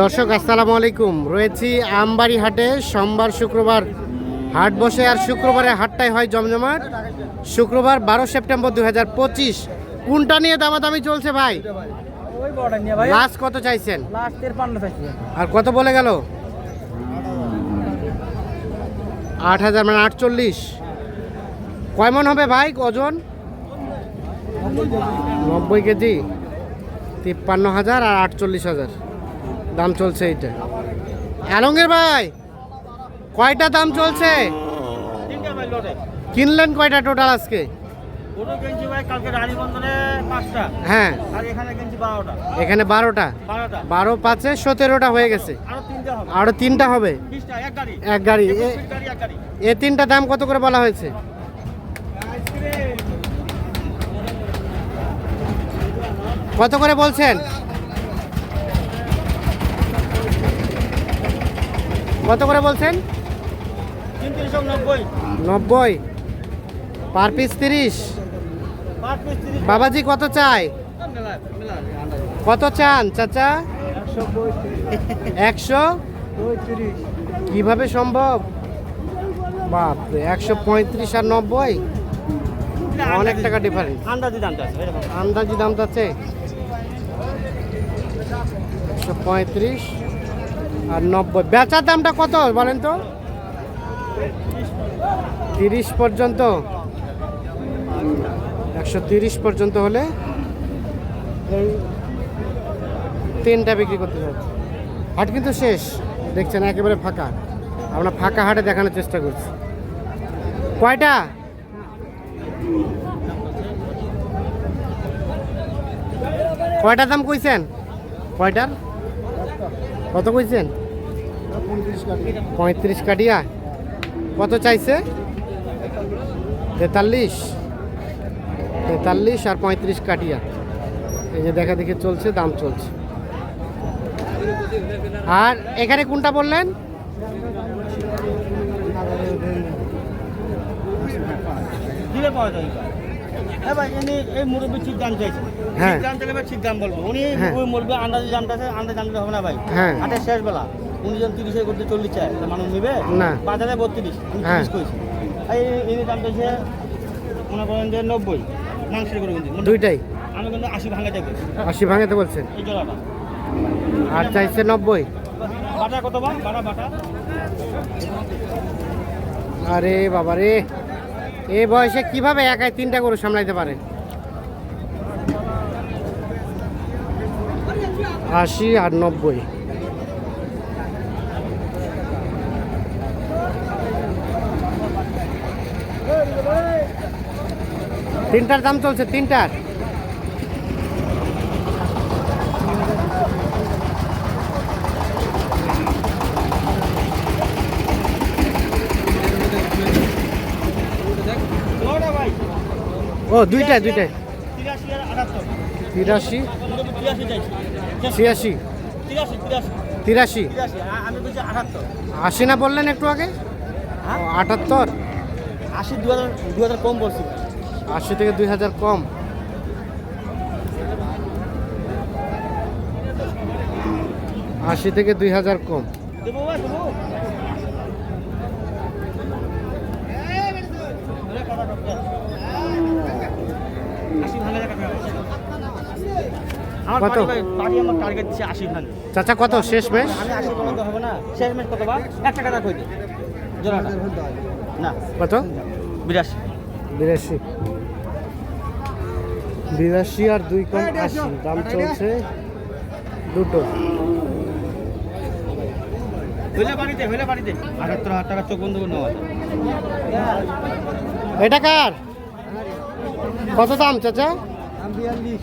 দর্শক, আসসালামু আলাইকুম। রয়েছি আমবাড়ি হাটে সোমবার শুক্রবার হাট বসে, আর শুক্রবারে হাটটাই হয় জমজমাট। শুক্রবার বারো সেপ্টেম্বর দু হাজার পঁচিশ। কোনটা নিয়ে দামাদামি চলছে ভাই? লাস্ট কত চাইছেন? আর কত বলে গেল? আট হাজার মানে আটচল্লিশ। কয় মন হবে ভাই ওজন? নব্বই কেজি। তিপ্পান্ন হাজার আর আটচল্লিশ হাজার। দাম চলছে এইটা। অ্যালঙ্গের ভাই কয়টা দাম চলছে? কিনলেন কয়টা টোটাল আজকে? হ্যাঁ। এখানে বারোটা। বারো পাঁচে সতেরোটা হয়ে গেছে। আরও তিনটা হবে। আরও তিনটা হবে? এক গাড়ি। এ- এক গাড়ি। এ তিনটা দাম কত করে বলা হয়েছে? কত করে বলছেন? কত করে বলছেন? নব্বই। পার পিস তিরিশ। বাবাজি কত চাই কত চান চাচা? একশো? কীভাবে সম্ভব? বাপরে একশো পঁয়ত্রিশ আর নব্বই? অনেক টাকা ডিফারেন্স আন্দাজি দামটা আছে আন্দাজি দাম আছে? একশো পঁয়ত্রিশ আর নব্বই। বেচার দামটা কত বলেন তো? তিরিশ পর্যন্ত। একশো তিরিশ পর্যন্ত হলে এই তিনটা বিক্রি করতে যাবে হাট কিন্তু শেষ। দেখছেন, একেবারে ফাঁকা। আমরা ফাঁকা হাটে দেখানোর চেষ্টা করছি। কয়টা? কয়টার দাম কইছেন? কয়টার? কত কইছেন? পঁয়ত্রিশ কাটিয়া। কত চাইছে? তেতাল্লিশ। তেতাল্লিশ আর পঁয়ত্রিশ কাটিয়া। এই যে দেখা দেখি চলছে, দাম চলছে। আর এখানে কোনটা বললেন? পাওয়া যায়। ভাই ইনি এই মুরব্বী ঠিক দাম চাইছে। হ্যাঁ। দাম চাইলে ঠিক দাম বলব। উনি হ্যাঁ। ওই মুরব্বী আন্দাজে দামটা আছে আন্দাজ জানলে হবে না ভাই। হ্যাঁ। হাটের শেষ বেলা। উনি যখন তিরিশে করতে চল্লিশ চায় মানুষ নিবে? না। বাজারে বত্রিশ আমি হ্যাঁ। তিরিশ করেছি এই ইনি দাম চাইছে মনে করেন যে নব্বই মাংসের করে কিন্তু। দুইটাই। আমি কিন্তু আশি ভাঙা যাবে আশি ভাঙাতে বলছেন? এই জোড়াটা। আর চাইছে নব্বই। বাটা কত বা? বাটা বাটা। আরে বাবা রে এ বয়সে কীভাবে একাই তিনটা গরু সামলাইতে পারে? আশি আর নব্বই। তিনটার দাম চলছে, তিনটার জোড়াটা ভাই ও দুইটাই দুইটাই। তিরাশি। ছিয়াশি। তিরাশি। আশি না বললেন একটু আগে? হ্যাঁ? আটাত্তর। আশি দু হাজার দু হাজার কম বলছি। আশি থেকে দুই হাজার কম। আশি থেকে দুই হাজার কম দেবো ভাই দেবো আশি ভাঙা টাকা আমার কত? বাড়ি আমার টার্গেট দিচ্ছে আশি ভাঙে চাচা কত? শেষ মেশ আমি আশি কোনো তো হবে না। শেষ ম্যাচ কত বা? এক টাকা রাখ হইতে জোড়াটা। না। কত? বিরাশি। বিরাশি। বিরাশি আর দুই কম আশি। দাম চলছে দুটো। হইলে বাড়িতে হইলে বাড়িতে। আটাত্তর হাজার টাকা চোখ বন্ধ করে নেওয়া এটা কার? কত দাম চাচা? বিয়াল্লিশ।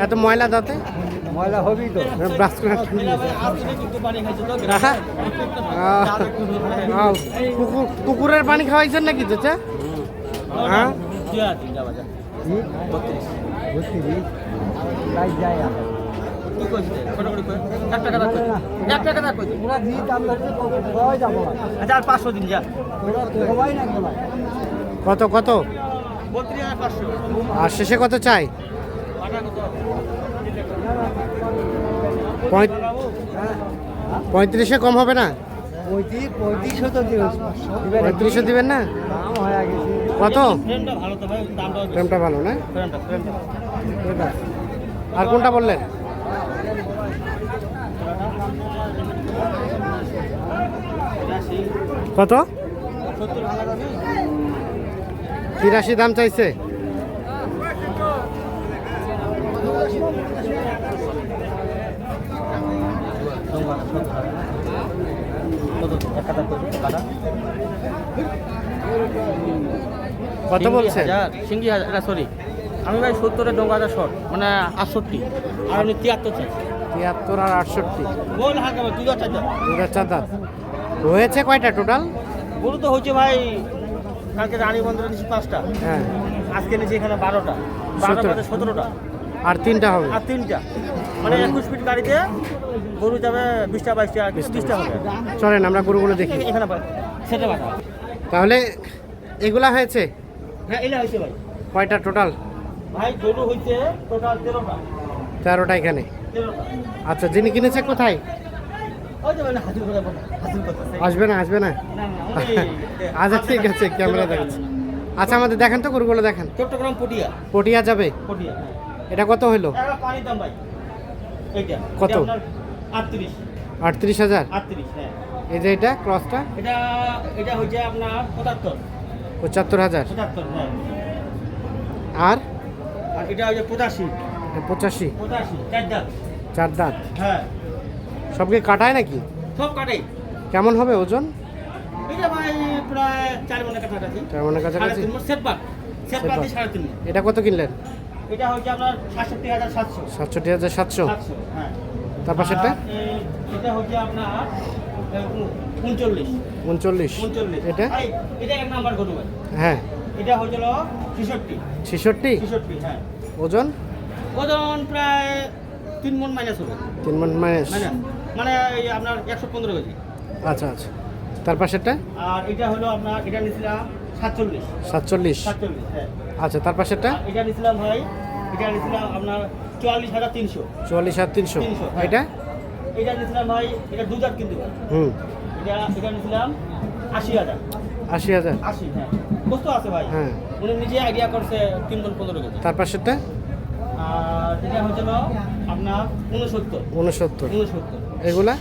এত ময়লা দাঁতে? ময়লা হবেই তো। ব্রাশ। আহ, আহ, কুকুর কুকুরের পানি খাওয়াইছেন নাকি চাচা? হ্যাঁ? করে কত কত? আর শেষে কত চাই? পঁয়ত্রিশে কম হবে না? পঁয়ত্রিশে দিবেন। না? কত? ফ্রেমটা ভালো দামটা ভালো না? আর কোনটা বললেন? কত? তিরাশি দাম চাইছে। কত বলছেন? সিঙ্গি হাজার সরি আমি ভাই সত্তরের ডোঙ্গা হাজার শর্ট মানে আটষট্টি। আর আপনি তিয়াত্তর চাই। তিয়াত্তর আর আটষট্টি। চার দুটার হয়েছে কয়টা টোটাল গরু তো হয়েছে ভাই কালকে রানী বন্দরে নিচ্ছি পাঁচটা। হ্যাঁ। আজকে নিচ্ছি এখানে বারোটা। বারোটা সতেরোটা। আর তিনটা হবে। আর তিনটা। মানে একুশ ফিট গাড়িতে গরু যাবে বিশটা বাইশটা বিশটা। হবে। চলেন আমরা গরুগুলো দেখি। এখানে সেটা তাহলে এগুলা হয়েছে? হ্যাঁ এটা হয়েছে ভাই। কয়টা টোটাল? ভাই গরু হয়েছে টোটাল তেরোটা। তেরোটা এখানে। আচ্ছা যিনি কিনেছে কোথায়? আসবে না আসবে না? ওই- আচ্ছা ঠিক আছে ক্যামেরা দেখাচ্ছে। আচ্ছা আমাদের দেখেন তো গরুগুলো দেখেন। চট্টগ্রাম পটিয়া। পটিয়া যাবে? পটিয়া এটা কত হলো কত? আটত্রিশ। হাজার? হ্যাঁ। এই যে এটা ক্রসটা? এটা এটা হচ্ছে আপনার পঁচাত্তর। পঁচাত্তর হাজার। হ্যাঁ। আর? এটা হচ্ছে পঁচাশি। পঁচাশি। চার দাঁত। হ্যাঁ। সবকে কাটায় নাকি? সব কাটে কেমন হবে ওজন? এটা চার মনের কাছাকাছি। এটা কত কিনলেন? এটা হচ্ছে আপনার সাতষট্টি হাজার সাতশো। সাতষট্টি হাজার সাতশো। হ্যাঁ। তার পাশেরটা? এটা হচ্ছে আপনার উনচল্লিশ। উনচল্লিশ। উনচল্লিশ। এটা? এটা এক নাম্বার গরু ভাই। হ্যাঁ। এটা হচ্ছিল ছেষট্টি। ছেষট্টি? ছেষট্টি হ্যাঁ। ওজন? ওজন প্রায় তিন মন মাইনাস হবে। তিন মন মাইনাস। মানে এই আপনার একশো পনেরো কেজি। আচ্ছা আচ্ছা। তার পাশেরটা? আর এটা হলো আপনার এটা নিয়েছিলাম সাতচল্লিশ। সাতচল্লিশ। সাতচল্লিশ হ্যাঁ। আচ্ছা তার পাশেরটা? এটা নিয়েছিলাম ভাই এটা নিয়েছিলাম আপনার চুয়াল্লিশ হাজার তিনশো। চুয়াল্লিশ আর তিনশো। হ্যাঁ। এটা? এটা নিয়েছিলাম ভাই এটা দু জাত কিন্তু হুম। এটা এটা নিয়েছিলাম আশি হাজার। আশি হাজার? আশি হ্যাঁ। বস্তু আছে ভাই। হ্যাঁ। উনি নিজে আইডিয়া করছে তিন মন পনেরো কেজি। তার পাশেরটা? আর এটা হচ্ছিল আপনার উনসত্তর উনসত্তর উনসত্তর এগুলা?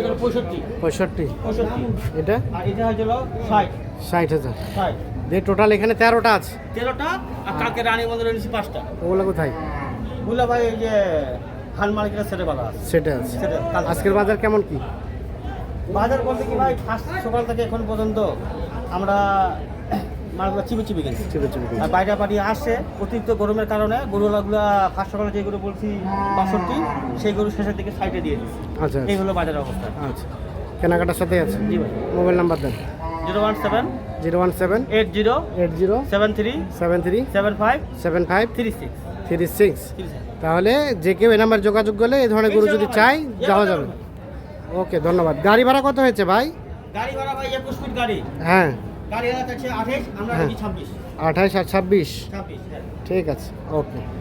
এটা পঁয়ষট্টি। পঁয়ষট্টি। পঁয়ষট্টি। এটা? আর এটা হচ্ছিল ষাট। ষাট হাজার। ষাট। দিয়ে টোটাল এখানে তেরোটা আছে। তেরোটা আর কালকে রানী বন্দরে পাঁচটা। ওগুলো কোথায়? বুঝলা ভাই ওই যে হাল মার্কেটের সেটে বাজার আছে। সেটা আছে। আজকের বাজার কেমন কি? বাজার বলতে কি ভাই ফার্স্ট সকাল থেকে এখন পর্যন্ত আমরা মালগুলো চিপে চিপে গেছে। চিপে চিপে আর বাইরে পাটি আসছে অতিরিক্ত গরমের কারণে গরুগুলা ফার্স্ট সকালে যে গরু বলছি বাষট্টি সেই গরু শেষের দিকে সাইডে দিয়ে দিচ্ছি আচ্ছা এই হলো বাজারের অবস্থা। আচ্ছা। কেনাকাটার সাথে আছে? জি ভাই। মোবাইল নাম্বার দেন। Zero one seven zero one seven eight zero eight zero seven three seven three seven five seven five three six. Three six. তাহলে যে কেউ এই নাম্বার যোগাযোগ করলে এই ধরনের গরু যদি চাই যাওয়া যাবে। ওকে ধন্যবাদ। গাড়ি ভাড়া কত হয়েছে ভাই? গাড়ি ভাড়া ভাই একুশ ফিট গাড়ি। হ্যাঁ। গাড়ি আঠাইশ আমরা হ্যাঁ। ছাব্বিশ। আর ছাব্বিশ। ছাব্বিশ হ্যাঁ। ঠিক আছে ওকে।